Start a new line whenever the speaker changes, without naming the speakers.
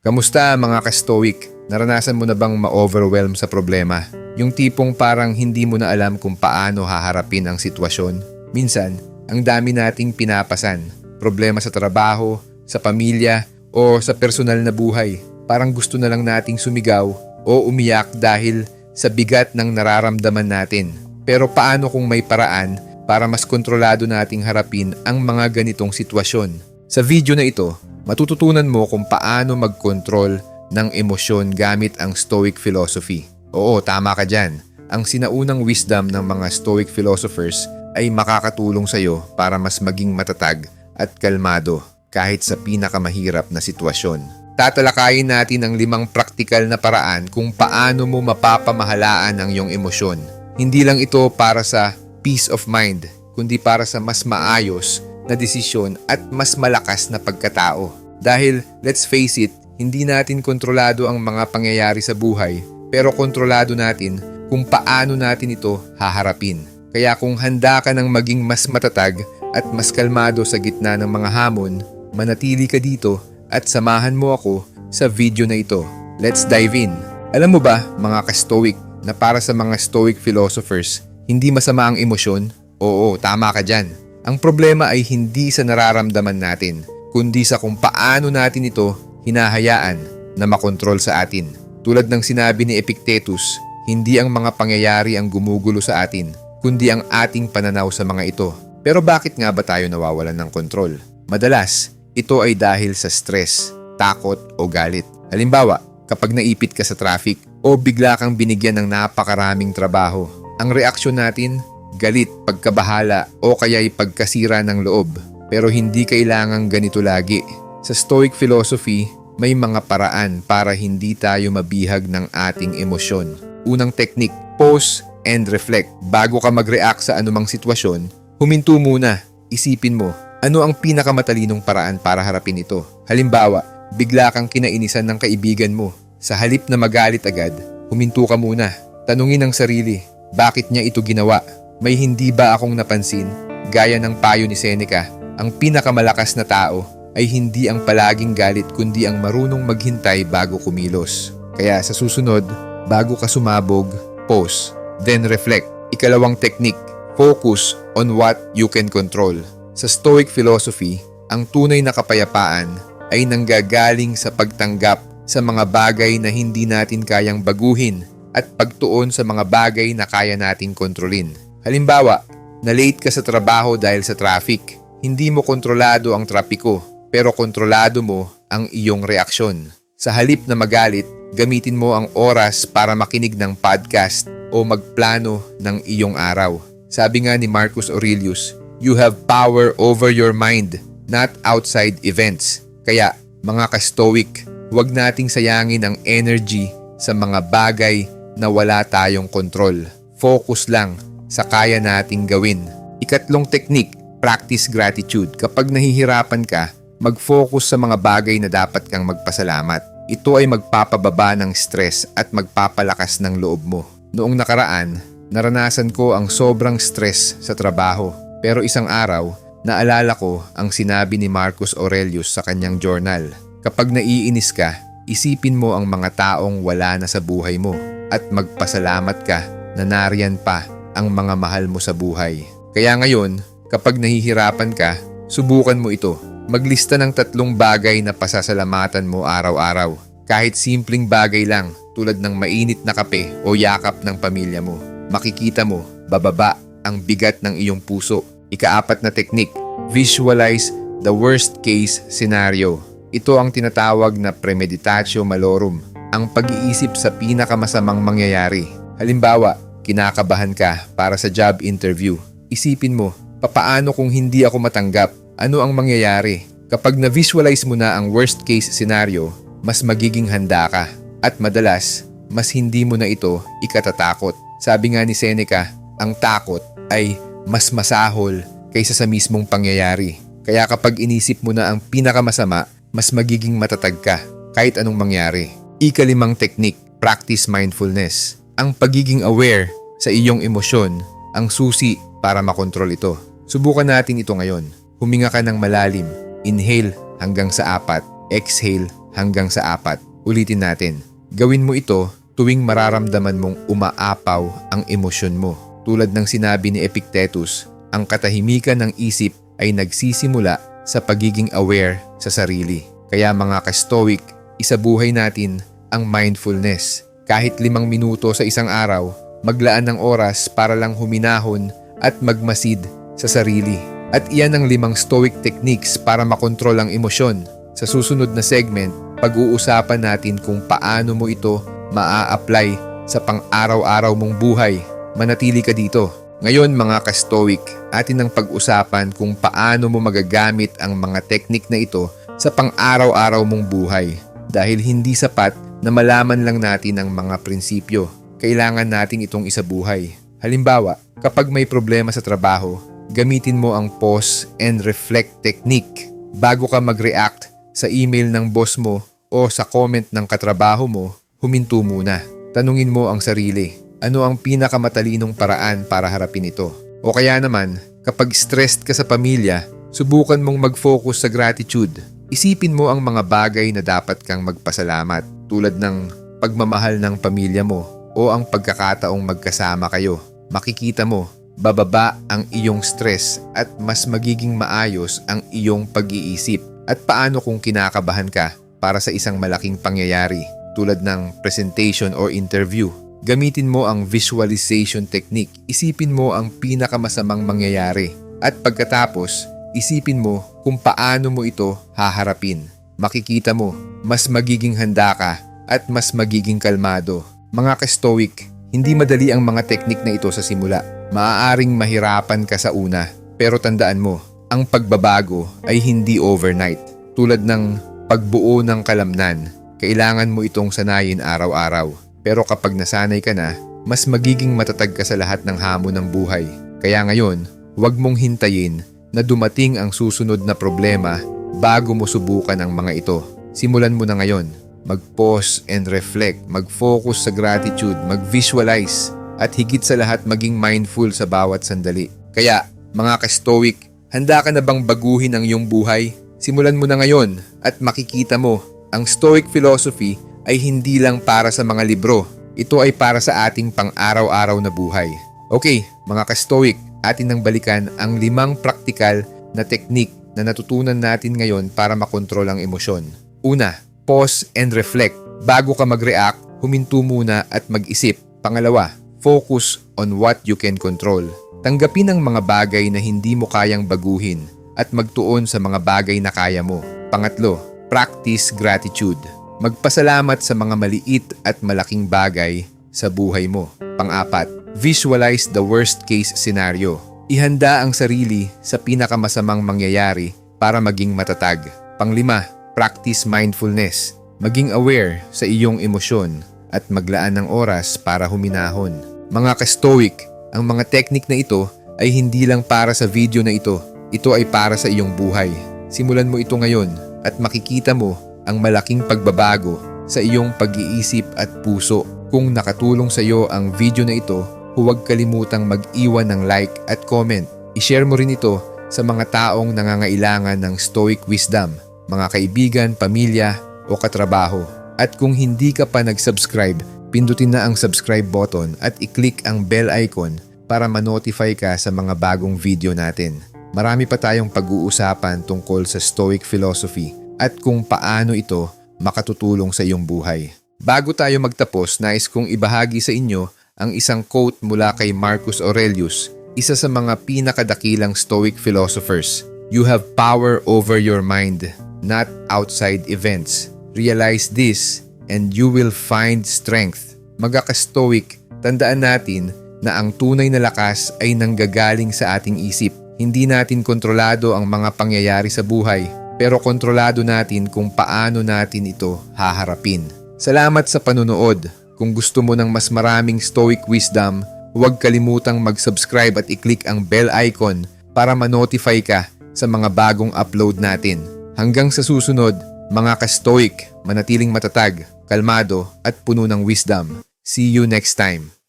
Kamusta mga ka-stoic? Naranasan mo na bang ma-overwhelm sa problema? Yung tipong parang hindi mo na alam kung paano haharapin ang sitwasyon? Minsan, ang dami nating pinapasan. Problema sa trabaho, sa pamilya, o sa personal na buhay. Parang gusto na lang nating sumigaw o umiyak dahil sa bigat ng nararamdaman natin. Pero paano kung may paraan para mas kontrolado nating harapin ang mga ganitong sitwasyon? Sa video na ito, matututunan mo kung paano mag-control ng emosyon gamit ang Stoic philosophy. Oo, tama ka dyan. Ang sinaunang wisdom ng mga Stoic philosophers ay makakatulong sa'yo para mas maging matatag at kalmado kahit sa pinakamahirap na sitwasyon. Tatalakayin natin ang limang praktikal na paraan kung paano mo mapapamahalaan ang iyong emosyon. Hindi lang ito para sa peace of mind, kundi para sa mas maayos na desisyon at mas malakas na pagkatao. Dahil, let's face it, hindi natin kontrolado ang mga pangyayari sa buhay, pero kontrolado natin kung paano natin ito haharapin. Kaya kung handa ka ng maging mas matatag at mas kalmado sa gitna ng mga hamon, manatili ka dito at samahan mo ako sa video na ito. Let's dive in! Alam mo ba, mga ka-stoic, na para sa mga stoic philosophers, hindi masama ang emosyon? Oo, tama ka dyan. Ang problema ay hindi sa nararamdaman natin, kundi sa kung paano natin ito hinahayaan na makontrol sa atin. Tulad ng sinabi ni Epictetus, hindi ang mga pangyayari ang gumugulo sa atin, kundi ang ating pananaw sa mga ito. Pero bakit nga ba tayo nawawalan ng kontrol? Madalas, ito ay dahil sa stress, takot o galit. Halimbawa, kapag naipit ka sa traffic o bigla kang binigyan ng napakaraming trabaho, ang reaksyon natin, galit, pagkabahala o kaya'y pagkasira ng loob. Pero hindi kailangang ganito lagi. Sa Stoic philosophy, may mga paraan para hindi tayo mabihag ng ating emosyon. Unang teknik, pause and reflect. Bago ka mag-react sa anumang sitwasyon, huminto muna. Isipin mo, ano ang pinakamatalinong paraan para harapin ito? Halimbawa, bigla kang kinainisan ng kaibigan mo. Sa halip na magalit agad, huminto ka muna. Tanungin ang sarili, bakit niya ito ginawa? May hindi ba akong napansin? Gaya ng payo ni Seneca, ang pinakamalakas na tao ay hindi ang palaging galit kundi ang marunong maghintay bago kumilos. Kaya sa susunod, bago ka sumabog, pause, then reflect. Ikalawang technique, focus on what you can control. Sa Stoic philosophy, ang tunay na kapayapaan ay nanggagaling sa pagtanggap sa mga bagay na hindi natin kayang baguhin at pagtuon sa mga bagay na kaya nating kontrolin. Halimbawa, na-late ka sa trabaho dahil sa traffic. Hindi mo kontrolado ang trapiko, pero kontrolado mo ang iyong reaksyon. Sa halip na magalit, gamitin mo ang oras para makinig ng podcast o magplano ng iyong araw. Sabi nga ni Marcus Aurelius, you have power over your mind, not outside events. Kaya, mga ka-stoic, huwag nating sayangin ang energy sa mga bagay na wala tayong kontrol. Focus lang sa kaya nating gawin. Ikatlong technique, practice gratitude. Kapag nahihirapan ka, mag-focus sa mga bagay na dapat kang magpasalamat. Ito ay magpapababa ng stress at magpapalakas ng loob mo. Noong nakaraan, naranasan ko ang sobrang stress sa trabaho. Pero isang araw, naalala ko ang sinabi ni Marcus Aurelius sa kanyang journal. Kapag naiinis ka, isipin mo ang mga taong wala na sa buhay mo at magpasalamat ka na nariyan pa ang mga mahal mo sa buhay. Kaya ngayon, kapag nahihirapan ka, subukan mo ito. Maglista ng tatlong bagay na pasasalamatan mo araw-araw. Kahit simpleng bagay lang tulad ng mainit na kape o yakap ng pamilya mo. Makikita mo, bababa ang bigat ng iyong puso. Ikaapat na teknik, visualize the worst case scenario. Ito ang tinatawag na premeditatio malorum, ang pag-iisip sa pinakamasamang mangyayari. Halimbawa, kinakabahan ka para sa job interview. Isipin mo, papaano kung hindi ako matanggap? Ano ang mangyayari? Kapag na-visualize mo na ang worst case scenario, mas magiging handa ka. At madalas, mas hindi mo na ito ikatatakot. Sabi nga ni Seneca, ang takot ay mas masahol kaysa sa mismong pangyayari. Kaya kapag inisip mo na ang pinakamasama, mas magiging matatag ka kahit anong mangyari. Ikalimang teknik, practice mindfulness. Ang pagiging aware sa iyong emosyon ang susi para makontrol ito. Subukan natin ito ngayon. Huminga ka ng malalim. Inhale hanggang sa apat. Exhale hanggang sa apat. Ulitin natin. Gawin mo ito tuwing mararamdaman mong umaapaw ang emosyon mo. Tulad ng sinabi ni Epictetus, ang katahimikan ng isip ay nagsisimula sa pagiging aware sa sarili. Kaya mga ka-stoic, isabuhay natin ang mindfulness. Kahit limang minuto sa isang araw, maglaan ng oras para lang huminahon at magmasid sa sarili. At iyan ang limang stoic techniques para makontrol ang emosyon. Sa susunod na segment, pag-uusapan natin kung paano mo ito maa-apply sa pang-araw-araw mong buhay. Manatili ka dito. Ngayon mga ka-stoic, atin ang pag-usapan kung paano mo magagamit ang mga teknik na ito sa pang-araw-araw mong buhay. Dahil hindi sapat na malaman lang natin ang mga prinsipyo. Kailangan nating itong isabuhay. Halimbawa, kapag may problema sa trabaho, gamitin mo ang pause and reflect technique bago ka mag-react sa email ng boss mo o sa comment ng katrabaho mo, huminto muna. Tanungin mo ang sarili, ano ang pinakamatalinong paraan para harapin ito? O kaya naman, kapag stressed ka sa pamilya, subukan mong mag-focus sa gratitude. Isipin mo ang mga bagay na dapat kang magpasalamat tulad ng pagmamahal ng pamilya mo o ang pagkakataong magkasama kayo. Makikita mo, bababa ang iyong stress at mas magiging maayos ang iyong pag-iisip. At paano kung kinakabahan ka para sa isang malaking pangyayari tulad ng presentation or interview? Gamitin mo ang visualization technique. Isipin mo ang pinakamasamang mangyayari. At pagkatapos, isipin mo kung paano mo ito haharapin. Makikita mo, mas magiging handa ka at mas magiging kalmado. Mga ka-stoic, hindi madali ang mga teknik na ito sa simula. Maaaring mahirapan ka sa una, pero tandaan mo, ang pagbabago ay hindi overnight. Tulad ng pagbuo ng kalamnan, kailangan mo itong sanayin araw-araw. Pero kapag nasanay ka na, mas magiging matatag ka sa lahat ng hamon ng buhay. Kaya ngayon, huwag mong hintayin na dumating ang susunod na problema bago mo subukan ang mga ito. Simulan mo na ngayon. Mag-pause and reflect, mag-focus sa gratitude, mag-visualize, at higit sa lahat maging mindful sa bawat sandali. Kaya, mga ka-stoic, handa ka na bang baguhin ang iyong buhay? Simulan mo na ngayon at makikita mo, ang Stoic philosophy ay hindi lang para sa mga libro. Ito ay para sa ating pang-araw-araw na buhay. Okay, mga ka-stoic, atin nang balikan ang limang praktikal na teknik na natutunan natin ngayon para makontrol ang emosyon. Una, pause and reflect. Bago ka mag-react, huminto muna at mag-isip. Pangalawa, focus on what you can control. Tanggapin ang mga bagay na hindi mo kayang baguhin at magtuon sa mga bagay na kaya mo. Pangatlo, practice gratitude. Magpasalamat sa mga maliit at malaking bagay sa buhay mo. Pang-apat, visualize the worst case scenario. Ihanda ang sarili sa pinakamasamang mangyayari para maging matatag. Panglima, practice mindfulness. Maging aware sa iyong emosyon at maglaan ng oras para huminahon. Mga ka-stoic, ang mga teknik na ito ay hindi lang para sa video na ito. Ito ay para sa iyong buhay. Simulan mo ito ngayon at makikita mo ang malaking pagbabago sa iyong pag-iisip at puso. Kung nakatulong sa iyo ang video na ito, huwag kalimutang mag-iwan ng like at comment. I-share mo rin ito sa mga taong nangangailangan ng stoic wisdom, mga kaibigan, pamilya o katrabaho. At kung hindi ka pa nag-subscribe, pindutin na ang subscribe button at i-click ang bell icon para ma-notify ka sa mga bagong video natin. Marami pa tayong pag-uusapan tungkol sa Stoic philosophy at kung paano ito makatutulong sa iyong buhay. Bago tayo magtapos, nais kong ibahagi sa inyo ang isang quote mula kay Marcus Aurelius, isa sa mga pinakadakilang Stoic philosophers. You have power over your mind, not outside events. Realize this and you will find strength. Magaka-stoic, tandaan natin na ang tunay na lakas ay nanggagaling sa ating isip. Hindi natin kontrolado ang mga pangyayari sa buhay, pero kontrolado natin kung paano natin ito haharapin. Salamat sa panunood. Kung gusto mo ng mas maraming Stoic Wisdom, huwag kalimutang mag-subscribe at i-click ang bell icon para ma-notify ka sa mga bagong upload natin. Hanggang sa susunod, mga ka-stoic, manatiling matatag, kalmado at puno ng wisdom. See you next time.